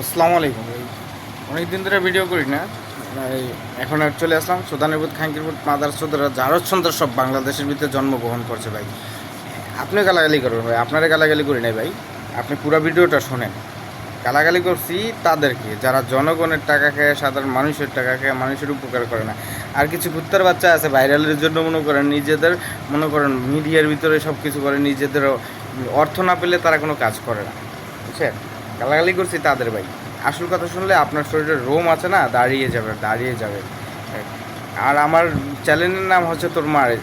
আসসালামু আলাইকুম। অনেক দিন ধরে ভিডিও করি না। এই, এখন চলে আসলাম সুদানিরপুর খাঙ্কিরপুর মাদার সুদরা যারও সুন্দর সব বাংলাদেশের ভিতরে জন্মগ্রহণ করছে ভাই। আপনি গালাগালি করবেন ভাই, আপনারা গালাগালি করি নাই ভাই। আপনি পুরো ভিডিওটা শোনেন। গালাগালি করছি তাদেরকে, যারা জনগণের টাকা খায়, সাধারণ মানুষের টাকা খায়, মানুষের উপকার করে না। আর কিছু কুত্তার বাচ্চা আছে ভাইরালের জন্য মনে করেন, নিজেদের, মনে করেন মিডিয়ার ভিতরে সব কিছু করে নিজেদের অর্থ না পেলে তারা কোনো কাজ করে না। বুঝছেন? গালাগালি করছি তাদের ভাই। আসল কথা শুনলে আপনার শরীরে রোম আছে না, দাঁড়িয়ে যাবে দাঁড়িয়ে যাবে। আর আমার চ্যানেলের নাম হচ্ছে তোর মারে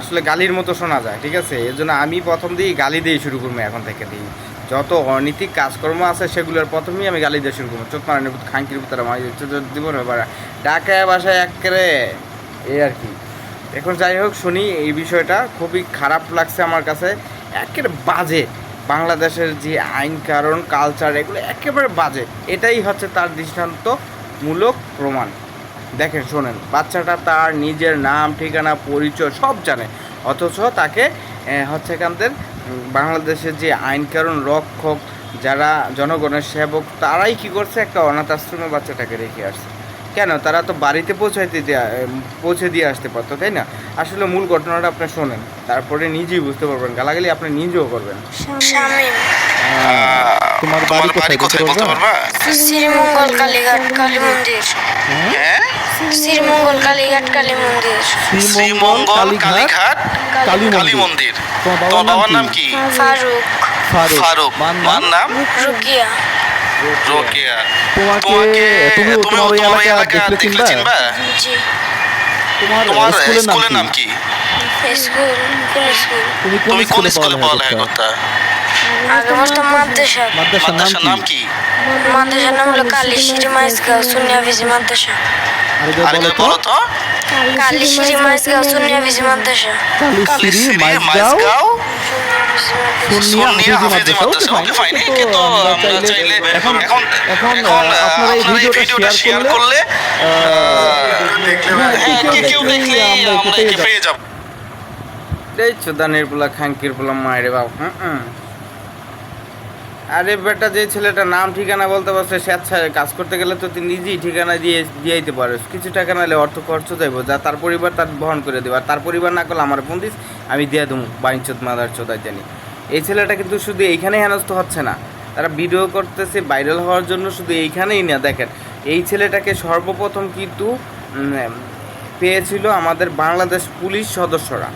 আসলে গালির মতো শোনা যায়, ঠিক আছে? এর জন্য আমি প্রথম দিয়েই গালি দিয়ে শুরু করব এখন থেকে দিই যত অনৈতিক কাজকর্ম আছে সেগুলোর প্রথমেই আমি গালি দিয়ে শুরু করব। চোখ মারানি খাঙ্কির ভিতরে মারি দিব না। ডাকায় বাসায় একেবারে এই আর কি। এখন যাই হোক, শুনি এই বিষয়টা। খুবই খারাপ লাগছে আমার কাছে। একেবারে বাজে। বাংলাদেশের যে আইন, কারণ কালচার এগুলো একেবারে বাজে। এটাই হচ্ছে তার দৃষ্টান্তমূলক প্রমাণ। দেখেন, শোনেন, বাচ্চাটা তার নিজের নাম, ঠিকানা, পরিচয় সব জানে। অথচ তাকে হচ্ছে এখানদের বাংলাদেশের যে আইন, কারণ, রক্ষক, যারা জনগণের সেবক, তারাই কি করছে? একটা অনাথ আশ্রমে বাচ্চাটাকে রেখে আসছে। কেন? তারা তো বাড়িতে পৌঁছাইতে পৌঁছে দিয়ে আসতে পারতো তাই না? আসলে মূল ঘটনাটা আপনি শোনেন তারপরে নিজেই বুঝতে পারবেন গালাগালি আপনি নিজেও করবেন। তোমার বাড়ি কোথায় বলতে? পারবা শ্রীমঙ্গল কালীঘাট কালী মন্দির হ্যাঁ? শ্রীমঙ্গল কালীঘাট কালী মন্দির শ্রীমঙ্গল কালীঘাট কালী মন্দির তোমার বাবার নাম কি? ফারুক। ফারুক। ফারুক। নাম? নাম? রুকিয়া। রোকেয়া তোমাকে তোমাকে তুমি তুমি তোমার ওই এলাকা এলাকা দেখলে দেখলে চিনবা? চিনবা? তোমার তোমার স্কুলের স্কুলের নাম নাম কি? কি স্কুল কোন স্কুল তুমি কোন স্কুলে স্কুলে পড়ালেখা পড়ালেখা করতা? আগে পড়তাম মাদ্রাসা। মাদ্রাসার নাম কি? মাদ্রাসার নাম হলো কালীশ্রী মাইসগাঁও সুনিয়া ভিজি মাদ্রাসা। আরেকবার বলো তো। সুনিয়া মাদ্রাসা মাইজগাঁও হাফেজি মাদ্রাসা ওকে ফাইন আমরা চাইলে এখন এখন এখন এখন আপনারা এই ভিডিওটা শেয়ার করলে হ্যাঁ, কেউ কেউ দেখলে আমরা একে পেয়ে যাব। এই চোদানের পোলা খাঙ্কির পোলা মায়ের বাবা হুম হুম। আরে বেটা, যে ছেলেটা নাম, ঠিকানা বলতে পারছে, স্বেচ্ছায় কাজ করতে গেলে তো তুই নিজেই ঠিকানা দিয়ে দিয়ে দিতে পারিস কিছু টাকা নাহলে অর্থ খরচ যাইব, যা তার পরিবার তার বহন করে দেবে। আর তার পরিবার না করলে আমার ফোন দিস, আমি দিয়ে দেবো বাইনচোদ মাদার চোদাই জানি। এই ছেলেটা কিন্তু শুধু এইখানে হেনস্থ হচ্ছে না। তারা ভিডিও করতেছে, ভাইরাল হওয়ার জন্য শুধু এইখানেই না, দেখেন। এই ছেলেটাকে সর্বপ্রথম কিন্তু পেয়েছিল আমাদের বাংলাদেশ পুলিশ সদস্যরা।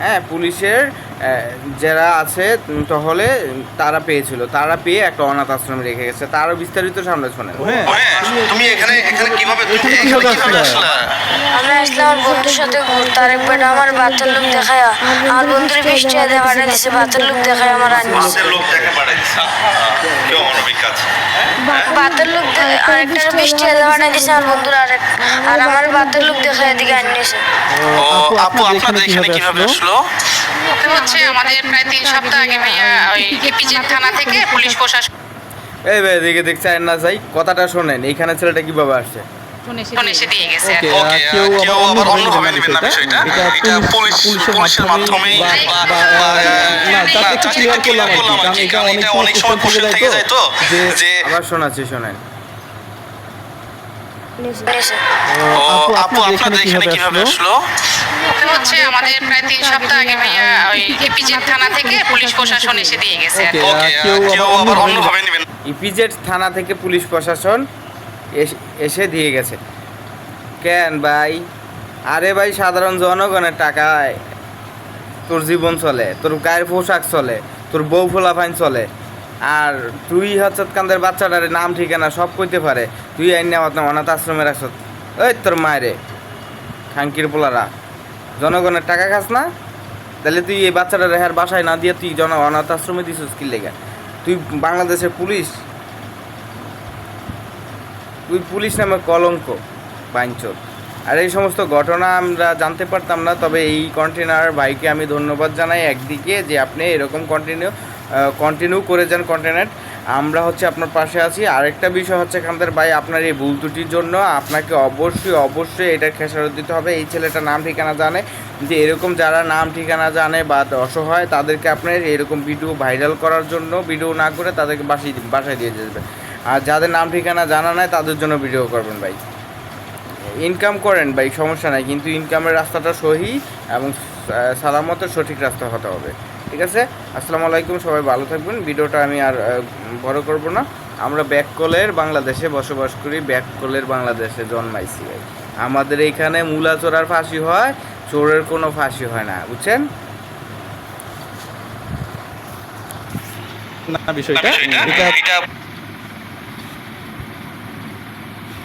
হ্যাঁ পুলিশের যারা আছে টহলে তারা পেয়েছিল। তারা পেয়ে একটা অনাথ আশ্রমে রেখে গেছে। তারও বিস্তারিত সামনে শোনেন। হ্যাঁ। হ্যাঁ তুমি এখানে এখানে কীভাবে তুমি কীভাবে আসলা? আমরা আসলাম বন্ধুর সাথে ঘুরতে আর একবার আমার বাচ্চার লোক দেখায়। আমার বন্ধুর বৃষ্টি আদে পাঠিয়ে দিছে বাচ্চার লোক দেখায় আমার আনিস মাসের লোক দেখে পাঠাই দিছে। কেউ অনবিক আছে বাতের লোক আরেকটার বৃষ্টি আদে পাঠিয়ে দিছে আমার বন্ধুর আরেক আর আমার বাতের লোক দেখায় এদিকে আনিয়েছে ও আপু আপনাদের এখানে কীভাবে আসলো? হচ্ছে আমাদের প্রায় তিন সপ্তাহ আগে ভাইয়া ওই এপিজে থানা থেকে পুলিশ প্রশাসন এই ভাই এদিকে দেখছে না যাই কথাটা শোনেন এইখানে ছেলেটা কীভাবে আসছে? আবার শোনাচ্ছি শোনেন। আপু আপু আপনাদের এখানে কীভাবে আসলো? এটা হচ্ছে আমাদের প্রায় তিন সপ্তাহ আগে ভাইয়া ওই থানা থেকে পুলিশ প্রশাসন এসে দিয়ে গেছে। আর কি। ওকে ওকে কেউ কেউ আবার আবার অন্যভাবে অন্যভাবে নেবেন। ইপিজেড থানা থেকে পুলিশ প্রশাসন এস- এসে দিয়ে গেছে। কেন ভাই? আরে ভাই সাধারণ জনগণের টাকায় তোর জীবন চলে তোর গায়ের পোশাক চলে তোর বউ ফোলাফাইন চলে। আর তুই হচ্ছে কান্দের বাচ্চাটার নাম ঠিকানা সব কইতে পারে। তুই আইন না অনাথ আশ্রমে রাখছ। ওই তোর মায়েরে খাঙ্কির পোলারা। জনগণের টাকা খাস না, তাহলে তুই এই বাচ্চাটা রেহার বাসায় না দিয়ে তুই জন অনাথ আশ্রমে দিছিস কি লেগে? তুই বাংলাদেশের পুলিশ? তুই পুলিশ নামে কলঙ্ক বাইঞ্চোর আর এই সমস্ত ঘটনা আমরা জানতে পারতাম না, তবে এই কন্টেনার ভাইকে আমি ধন্যবাদ জানাই একদিকে যে আপনি এরকম কন্টিনিউ কন্টিনিউ করে যান কন্টেনার আমরা হচ্ছে আপনার পাশে আছি। আরেকটা বিষয় হচ্ছে কান্তের ভাই, আপনার এই ভুল ত্রুটির জন্য আপনাকে অবশ্যই অবশ্যই এটা খেসারত দিতে হবে। এই ছেলেটা নাম ঠিকানা জানে। যে এরকম যারা নাম ঠিকানা জানে বা অসহায়, তাদেরকে আপনার এরকম ভিডিও ভাইরাল করার জন্য ভিডিও না করে তাদেরকে বাসায় বাসায় দিয়ে যাবেন আর যাদের নাম ঠিকানা জানা নাই, তাদের জন্য ভিডিও করবেন, ভাই। ইনকাম করেন, ভাই, সমস্যা নাই। কিন্তু ইনকামের রাস্তাটা সহি এবং সালামতের সঠিক রাস্তা হতে হবে। ঠিক আছে? আসসালামু আলাইকুম সবাই ভালো থাকবেন। ভিডিওটা আমি আর বড় করব না। আমরা ব্যাককলের বাংলাদেশে বসবাস করি ব্যাককলের বাংলাদেশে জন্মাইছি আমাদের এইখানে মূলা চোরার ফাঁসি হয় চোরের কোনো ফাঁসি হয় না বুঝছেন? না বিষয়টা? এটা এটা